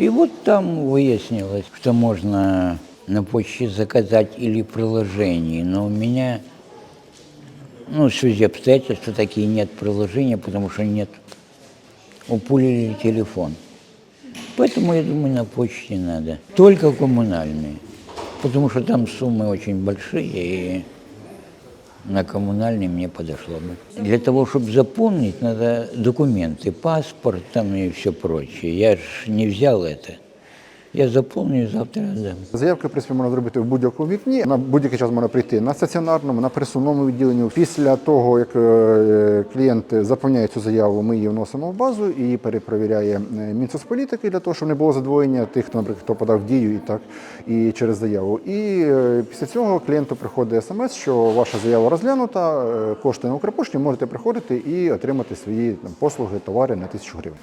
И вот там выяснилось, что можно на почте заказать или приложение, но у меня, ну, в связи обстоятельств, такие нет приложения, потому что нет, упулили телефон. Поэтому, я думаю, на почте надо. Только коммунальные, потому что там суммы очень большие, и на коммунальный мне подошло бы. Для того, чтобы запомнить, надо документы, паспорт там и все прочее. Я же не взял это. Я запомню и завтра отдам. Заявки, в принципі, можна зробити в будь-якому вікні. На будь-який час можна прийти на стаціонарному, на пересувному відділенні. Після того, як е, клієнт заповняє цю заяву, ми її вносимо в базу і перепровіряє е, Мінсоцполітики для того, щоб не було задвоєння тих, хто, наприклад, хто подав дію і так і через заяву. І е, після цього клієнту приходить смс, що ваша заява розглянута, кошти на Укрпошті, можете приходити і отримати свої там, послуги, товари на тисячу гривень.